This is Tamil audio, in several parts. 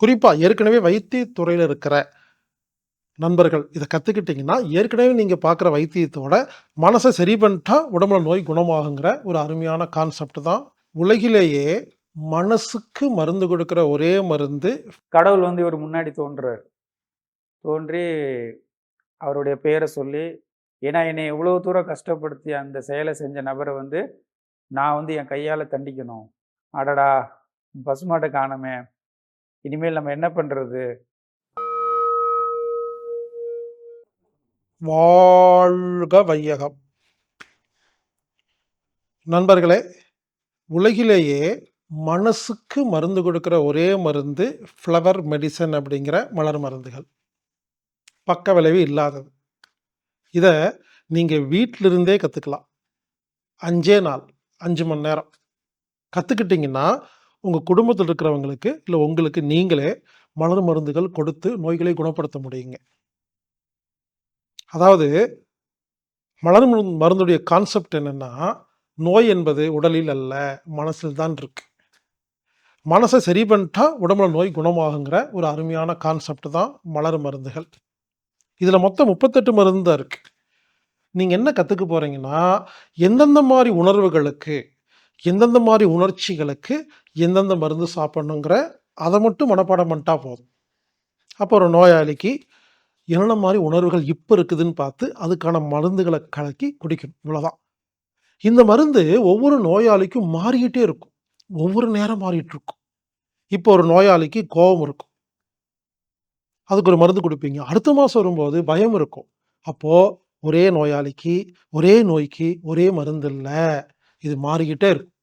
குறிப்பாக ஏற்கனவே வைத்தியத்துறையில் இருக்கிற நண்பர்கள் இதை கற்றுக்கிட்டிங்கன்னா ஏற்கனவே நீங்கள் பார்க்குற வைத்தியத்தோட மனசை சரி பண்ணிட்டா உடம்புல நோய் குணமாகுங்கிற ஒரு அருமையான கான்செப்ட் தான். உலகிலேயே மனசுக்கு மருந்து கொடுக்குற ஒரே மருந்து கடவுள் வந்து இவர் முன்னாடி தோன்றார். தோன்றி அவருடைய பெயரை சொல்லி ஏன்னா என்னை எவ்வளோ தூரம் கஷ்டப்படுத்தி அந்த செயலை செஞ்ச நபரை வந்து நான் வந்து என் கையால் தண்டிக்கணும். அடடா பசுமாட்டை காணமே இனிமேல் நம்ம என்ன பண்ணுறது வாழ்க வையகம். நண்பர்களே உலகிலேயே மனசுக்கு மருந்து கொடுக்குற ஒரே மருந்து ஃப்ளவர் மெடிசன் அப்படிங்கிற மலர் மருந்துகள். பக்க விளைவு இல்லாதது. இதை நீங்கள் வீட்டிலிருந்தே கற்றுக்கலாம் அஞ்சே நாள் அஞ்சு மணி நேரம். கற்றுக்கிட்டிங்கன்னா உங்கள் குடும்பத்தில் இருக்கிறவங்களுக்கு இல்லை உங்களுக்கு நீங்களே மலர் மருந்துகள் கொடுத்து நோய்களை குணப்படுத்த முடியுங்க. அதாவது மலர் மருந்து- மருந்துடைய கான்செப்ட் என்னென்னா நோய் என்பது உடலில் அல்ல மனசில் தான் இருக்கு. மனசை சரி பண்ணிட்டா உடம்புல நோய் குணமாகுங்கிற ஒரு அருமையான கான்செப்ட் தான் மலர் மருந்துகள். இதில் மொத்தம் முப்பத்தெட்டு மருந்து தான் இருக்கு. நீங்கள் என்ன கற்றுக்க போகிறீங்கன்னா எந்தெந்த மாதிரி உணர்வுகளுக்கு எந்தெந்த மாதிரி உணர்ச்சிகளுக்கு எந்தெந்த மருந்து சாப்பிடணுங்கிற அதை மட்டும் மனப்பாடம் பண்ணிட்டா போதும். அப்போ ஒரு நோயாளிக்கு என்னென்ன மாதிரி உணர்வுகள் இப்போ இருக்குதுன்னு பார்த்து அதுக்கான மருந்துகளை கலக்கி குடிக்கணும். இவ்வளோதான் இந்த மருந்து ஒவ்வொரு நோயாளிக்கும் மாறிக்கிட்டே இருக்கும். ஒவ்வொரு நேரம் மாறிட்டு இருக்கும். இப்போ ஒரு நோயாளிக்கு கோபம் இருக்கும். அதுக்கு ஒரு மருந்து கொடுப்பீங்க. அடுத்த மாதம் வரும்போது பயம் இருக்கும். அப்போது ஒரே நோயாளிக்கு ஒரே நோய்க்கு ஒரே மருந்து இல்லை. இது மாறிக்கிட்டே இருக்கும்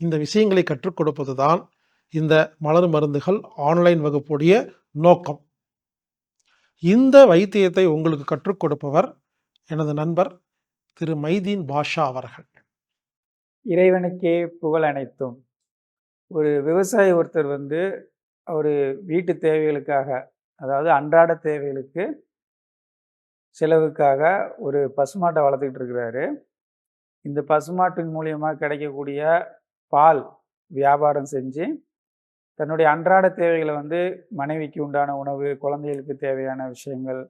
இந்த விஷயங்களை கற்றுக் கொடுப்பது தான் இந்த மலர் மருந்துகள் ஆன்லைன் வகுப்புடைய நோக்கம். இந்த வைத்தியத்தை உங்களுக்கு கற்றுக் கொடுப்பவர் எனது நண்பர் திரு மைதீன் பாஷா அவர்கள். இறைவனுக்கே புகழ் அனைத்தும். ஒரு விவசாயி ஒருத்தர் வந்து அவர் வீட்டு தேவைகளுக்காக அதாவது அன்றாட தேவைகளுக்கு செலவுக்காக ஒரு பசுமாட்டை வளர்த்துக்கிட்டு இருக்கிறாரு. இந்த பசுமாட்டின் மூலியமாக கிடைக்கக்கூடிய பால் வியாபாரம் செஞ்சு தன்னுடைய அன்றாட தேவைகளை வந்து மனைவிக்கு உண்டான உணவு குழந்தைகளுக்கு தேவையான விஷயங்கள்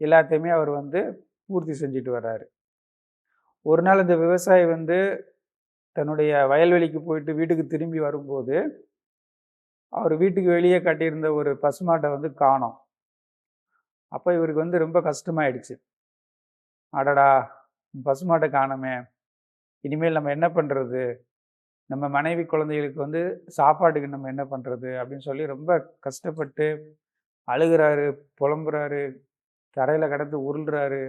எல்லாத்தையுமே அவர் வந்து பூர்த்தி செஞ்சுட்டு வர்றாரு. ஒரு நாள் இந்த விவசாயி வந்து தன்னுடைய வயல்வெளிக்கு போயிட்டு வீட்டுக்கு திரும்பி வரும்போது அவர் வீட்டுக்கு வெளியே கட்டியிருந்த ஒரு பசுமாட்டை வந்து காணோம். அப்போ இவருக்கு வந்து ரொம்ப கஷ்டமாயிடுச்சு. அடடா பசுமாட்டை காணோமே. இனிமேல் நம்ம என்ன பண்ணுறது நம்ம மனைவி குழந்தைகளுக்கு வந்து சாப்பாட்டுக்கு நம்ம என்ன பண்ணுறது அப்படின்னு சொல்லி ரொம்ப கஷ்டப்பட்டு அழுகிறாரு புலம்புறாரு தரையில் கடந்து உருள்றாரு.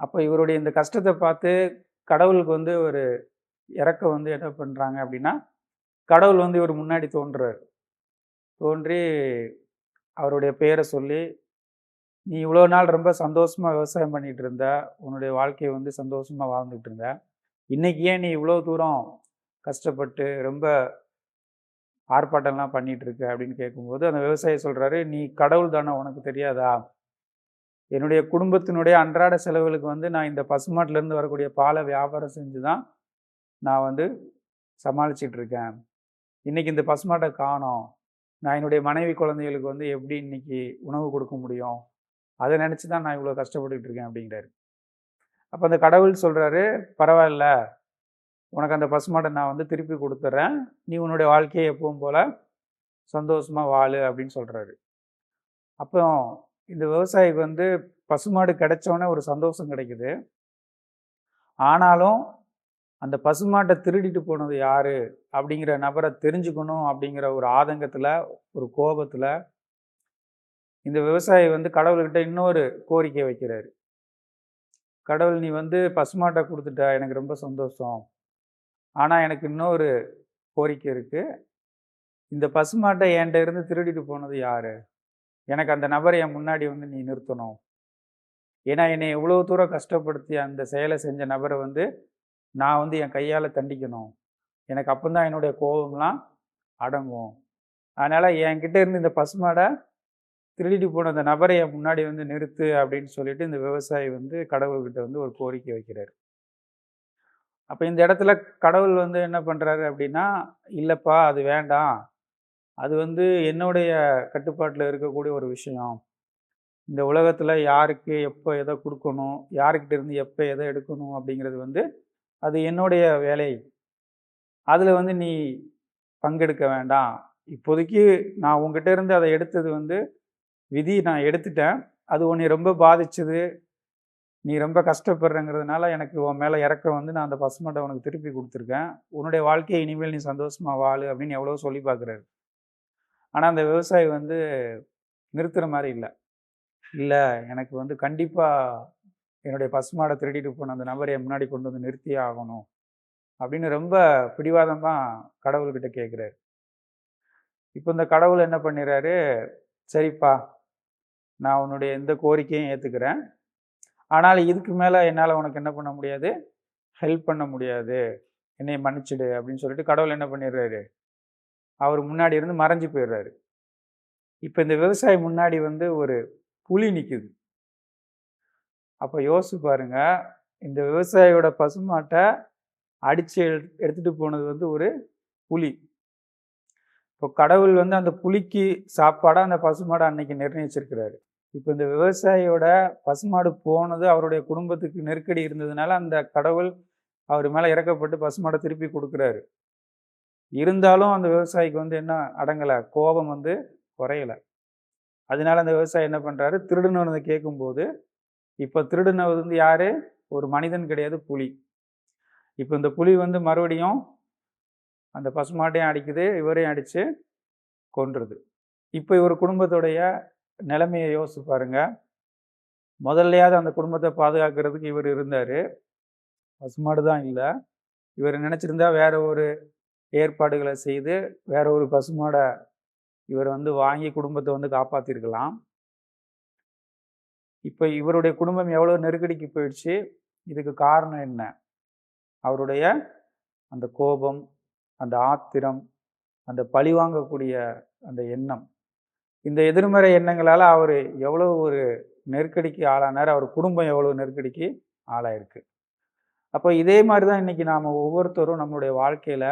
அப்போ இவருடைய இந்த கஷ்டத்தை பார்த்து கடவுளுக்கு வந்து ஒரு இறக்க வந்து என்ன பண்ணுறாங்க அப்படின்னா கடவுள் வந்து இவர் முன்னாடி தோன்றுறாரு. தோன்றி அவருடைய பேரை சொல்லி நீ இவ்வளோ நாள் ரொம்ப சந்தோஷமாக விவசாயம் பண்ணிகிட்டு இருந்த உன்னுடைய வாழ்க்கையை வந்து சந்தோஷமாக வாழ்ந்துட்டு இருந்த. இன்றைக்கி ஏன் நீ இவ்வளோ தூரம் கஷ்டப்பட்டு ரொம்ப ஆர்ப்பாட்டம்லாம் பண்ணிகிட்டு இருக்க அப்படின்னு கேட்கும்போது அந்த விவசாயி சொல்கிறாரு நீ கடவுள் தானே உனக்கு தெரியாதா? என்னுடைய குடும்பத்தினுடைய அன்றாட செலவுகளுக்கு வந்து நான் இந்த பசுமாட்டிலேருந்து வரக்கூடிய பாலை வியாபாரம் செஞ்சு தான் நான் வந்து சமாளிச்சிட்டு இருக்கேன். இன்றைக்கி இந்த பசுமாட்டை காணோம். நான் என்னுடைய மனைவி குழந்தைகளுக்கு வந்து எப்படி இன்றைக்கி உணவு கொடுக்க முடியும்? அதை நினச்சி தான் நான் இவ்வளோ கஷ்டப்பட்டுக்கிட்டு இருக்கேன் அப்படிங்கிறாரு. அப்போ அந்த கடவுள் சொல்கிறாரு பரவாயில்ல. உனக்கு அந்த பசுமாட்டை நான் வந்து திருப்பி கொடுத்துட்றேன் நீ உன்னுடைய வாழ்க்கையை எப்பவும் போல் சந்தோஷமாக வாழு அப்படின்னு சொல்கிறாரு அப்போ இந்த விவசாயிக்கு வந்து பசுமாடு கிடைச்சோன்னே ஒரு சந்தோஷம் கிடைக்குது. ஆனாலும் அந்த பசுமாட்டை திருடிட்டு போனது யாரு? அப்படிங்கிற நபரை தெரிஞ்சுக்கணும் அப்படிங்கிற ஒரு ஆதங்கத்தில் ஒரு கோபத்தில் இந்த விவசாயி வந்து கடவுள்கிட்ட இன்னொரு கோரிக்கை வைக்கிறாரு. கடவுள் நீ வந்து பசுமாட்டை கொடுத்துட்ட எனக்கு ரொம்ப சந்தோஷம். ஆனால் எனக்கு இன்னொரு கோரிக்கை இருக்குது இந்த பசுமாட்டை என்கிட்ட இருந்து திருடிட்டு போனது யார்? எனக்கு அந்த நபரை என் முன்னாடி வந்து நீ நிறுத்தணும். ஏன்னா என்னை எவ்வளோ தூரம் கஷ்டப்படுத்தி அந்த செயலை செஞ்ச நபரை வந்து நான் வந்து என் கையால் தண்டிக்கணும். எனக்கு அப்போ தான் என்னுடைய கோபம்லாம் அடங்கும். அதனால் என்கிட்ட இருந்து இந்த பசுமாடை திருடிட்டு போன அந்த நபரை என் முன்னாடி வந்து நிறுத்து அப்படின்னு சொல்லிட்டு இந்த விவசாயி வந்து கடவுள்கிட்ட வந்து ஒரு கோரிக்கை வைக்கிறார். அப்போ இந்த இடத்துல கடவுள் வந்து என்ன பண்ணுறாரு அப்படின்னா இல்லைப்பா அது வேண்டாம். அது வந்து என்னுடைய கட்டுப்பாட்டில் இருக்கக்கூடிய ஒரு விஷயம். இந்த உலகத்தில் யாருக்கு எப்போ எதை கொடுக்கணும் யாருக்கிட்ட இருந்து எப்போ எதை எடுக்கணும் அப்படிங்கிறது வந்து அது என்னுடைய வேலை. அதில் வந்து நீ பங்கெடுக்க வேண்டாம். இப்போதைக்கு நான் உங்ககிட்ட இருந்து அதை எடுத்தது வந்து விதி நான் எடுத்துட்டேன். அது உன்னை ரொம்ப பாதிச்சது. நீ ரொம்ப கஷ்டப்படுறங்கிறதுனால எனக்கு உன் மேலே இறக்கம் வந்து நான் அந்த பசுமாட்டை உனக்கு திருப்பி கொடுத்துருக்கேன். உன்னுடைய வாழ்க்கையை இனிமேல் நீ சந்தோஷமாக வாழு அப்படின்னு எவ்வளோ சொல்லி பார்க்குறாரு. ஆனால் அந்த விவசாயி வந்து நிறுத்துகிற மாதிரி இல்லை. இல்லை எனக்கு வந்து கண்டிப்பாக என்னுடைய பசுமாடை திருடிட்டு போன அந்த நபரை என் முன்னாடி கொண்டு வந்து நிறுத்தியே ஆகணும். அப்படின்னு ரொம்ப பிடிவாதமாக கடவுள்கிட்ட கேட்குறாரு. இப்போ இந்த கடவுள் என்ன பண்ணிடுறாரு சரிப்பா நான் உன்னுடைய எந்த கோரிக்கையும் ஏற்றுக்கிறேன் ஆனால் இதுக்கு மேலே என்னால் உனக்கு என்ன பண்ண முடியாது? ஹெல்ப் பண்ண முடியாது. என்னை மன்னிச்சிடு அப்படின்னு சொல்லிட்டு கடவுள் என்ன பண்ணிடுறாரு? அவர் முன்னாடி இருந்து மறைஞ்சு போயிடுறாரு. இப்போ இந்த விவசாயி முன்னாடி வந்து ஒரு புலி நிற்குது அப்போ யோசிச்சு பாருங்க இந்த விவசாயியோட பசுமாட்டை அடித்து எடுத்துட்டு போனது வந்து ஒரு புலி. இப்போ கடவுள் வந்து அந்த புலிக்கு சாப்பாடாக அந்த பசுமாடை அன்னைக்கு நிர்ணயிச்சிருக்கிறாரு. இப்போ இந்த விவசாயியோட பசுமாடு போனது அவருடைய குடும்பத்துக்கு நெருக்கடி இருந்ததுனால அந்த கடவுள் அவர் மேலே இறக்கப்பட்டு பசுமாடை திருப்பி கொடுக்குறாரு. இருந்தாலும் அந்த விவசாயிக்கு வந்து என்ன அடங்கலை கோபம் வந்து குறையலை. அதனால அந்த விவசாயி என்ன பண்ணுறாரு திருடுனவனை கேட்கும்போது இப்போ திருடுனது வந்து யார்? ஒரு மனிதன் கிடையாது புலி. இப்போ இந்த புலி வந்து மறுபடியும் அந்த பசுமாட்டையும் அடிக்குது இவரையும் அடித்து கொன்றுது. இப்போ இவர் குடும்பத்துடைய நிலைமையை யோசிச்சு பாருங்க. முதல்லையாவது அந்த குடும்பத்தை பாதுகாக்கிறதுக்கு இவர் இருந்தார். பசுமாடு தான் இல்லை. இவர் நினச்சிருந்தா வேற ஒரு ஏற்பாடுகளை செய்து வேற ஒரு பசுமாடை இவர் வந்து வாங்கி குடும்பத்தை வந்து காப்பாற்றிருக்கலாம் இப்போ இவருடைய குடும்பம் எவ்வளோ நெருக்கடிக்கு போயிடுச்சு? இதுக்கு காரணம் என்ன? அவருடைய அந்த கோபம் அந்த ஆத்திரம் அந்த பழி வாங்கக்கூடிய அந்த எண்ணம். இந்த எதிர்மறை எண்ணங்களால் அவர் எவ்வளோ ஒரு நெருக்கடிக்கு ஆளானார் அவர் குடும்பம் எவ்வளோ நெருக்கடிக்கு ஆளாயிருக்கு. அப்போ இதே மாதிரி தான் இன்றைக்கி நாம் ஒவ்வொருத்தரும் நம்மளுடைய வாழ்க்கையில்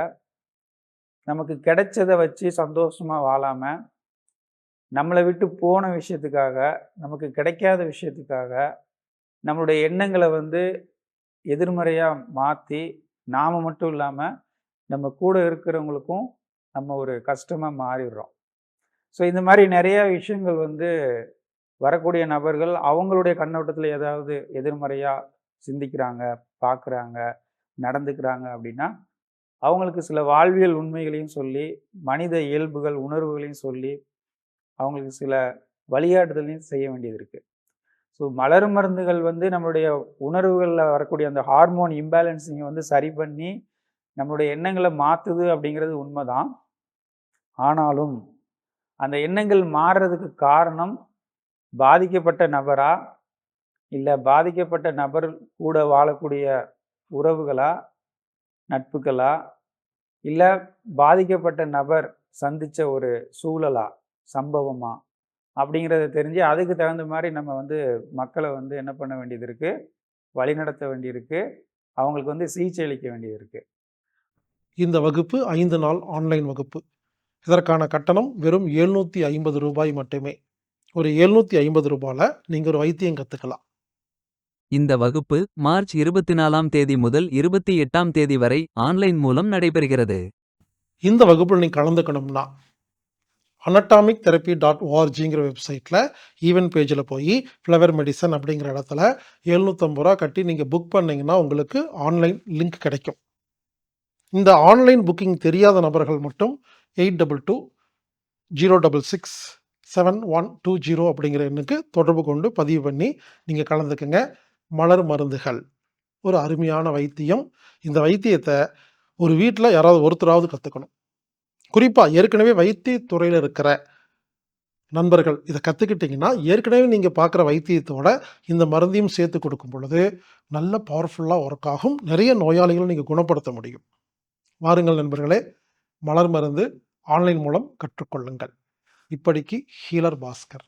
நமக்கு கிடைச்சதை வச்சு சந்தோஷமாக வாழாமல் நம்மளை விட்டு போன விஷயத்துக்காக நமக்கு கிடைக்காத விஷயத்துக்காக நம்மளுடைய எண்ணங்களை வந்து எதிர்மறையாக மாற்றி நாம் மட்டும் இல்லாமல் நம்ம கூட இருக்கிறவங்களுக்கும் நம்ம ஒரு கஷ்டமாக மாறிடுறோம். ஸோ இந்த மாதிரி நிறைய விஷயங்கள் வந்து வரக்கூடிய நபர்கள் அவங்களுடைய கண்ணோட்டத்தில் ஏதாவது எதிர்மறையாக சிந்திக்கிறாங்க பார்க்குறாங்க நடந்துக்கிறாங்க அப்படின்னா அவங்களுக்கு சில வாழ்வியல் உண்மைகளையும் சொல்லி மனித இயல்புகள் உணர்வுகளையும் சொல்லி அவங்களுக்கு சில வழிகாட்டுதலையும் செய்ய வேண்டியது இருக்குது ஸோ மலர் மருந்துகள் வந்து நம்மளுடைய உணர்வுகளில் வரக்கூடிய அந்த ஹார்மோன் இம்பேலன்ஸிங்கை வந்து சரி பண்ணி நம்மளுடைய எண்ணங்களை மாற்றுது அப்படிங்கிறது உண்மைதான். ஆனாலும் அந்த எண்ணங்கள் மாறுறதுக்கு காரணம் பாதிக்கப்பட்ட நபரா? இல்லை பாதிக்கப்பட்ட நபர் கூட வாழக்கூடிய உறவுகளா? நட்புகளா? இல்லை பாதிக்கப்பட்ட நபர் சந்தித்த ஒரு சூழலா? சம்பவமா? அப்படிங்கிறத தெரிஞ்சு அதுக்கு தகுந்த மாதிரி நம்ம வந்து மக்களை வந்து என்ன பண்ண வேண்டியது இருக்குது வழிநடத்த வேண்டியிருக்கு. அவங்களுக்கு வந்து சிகிச்சை அளிக்க வேண்டியது இருக்குது இந்த வகுப்பு ஐந்து நாள் ஆன்லைன் வகுப்பு. இதற்கான கட்டணம் வெறும் எழுநூற்றி ஐம்பது ரூபாய் மட்டுமே. ஒரு எழுநூற்றி ஐம்பது ரூபாயில் நீங்கள் ஒரு வைத்தியம் கற்றுக்கலாம் இந்த வகுப்பு மார்ச் இருபத்தி நாலாம் தேதி முதல் இருபத்தி எட்டாம் தேதி வரை ஆன்லைன் மூலம் நடைபெறுகிறது. இந்த வகுப்பில் நீங்கள் கலந்துக்கணும்னா அனட்டாமிக் தெரப்பி டாட் ஓஆர்ஜிங்கிற வெப்சைட்டில் ஈவென்ட் பேஜில் போய் ஃப்ளவர் மெடிசன் அப்படிங்கிற இடத்துல எழுநூற்றம்பது ரூபா கட்டி நீங்கள் புக் பண்ணிங்கன்னா உங்களுக்கு ஆன்லைன் லிங்க் கிடைக்கும். இந்த ஆன்லைன் புக்கிங் தெரியாத நபர்கள் மட்டும் eight double two zero double six seven one two zero அப்படிங்கிற எண்ணுக்கு தொடர்பு கொண்டு பதிவு பண்ணி நீங்கள் கலந்துக்குங்க. மலர் மருந்துகள். ஒரு அருமையான வைத்தியம். இந்த வைத்தியத்தை ஒரு வீட்டில் யாராவது ஒருத்தராவது கற்றுக்கணும் குறிப்பாக ஏற்கனவே வைத்தியத்துறையில் இருக்கிற நண்பர்கள் இதை கற்றுக்கிட்டிங்கன்னா ஏற்கனவே நீங்கள் பார்க்குற வைத்தியத்தோட இந்த மருந்தையும் சேர்த்து கொடுக்கும் பொழுது நல்ல பவர்ஃபுல்லாக ஒர்க் ஆகும். நிறைய நோயாளிகளை நீங்கள் குணப்படுத்த முடியும். வாருங்கள் நண்பர்களே. மலர் மருந்து ஆன்லைன் மூலம் கற்றுக்கொள்ளுங்கள். இப்படிக்கு ஹீலர் பாஸ்கர்.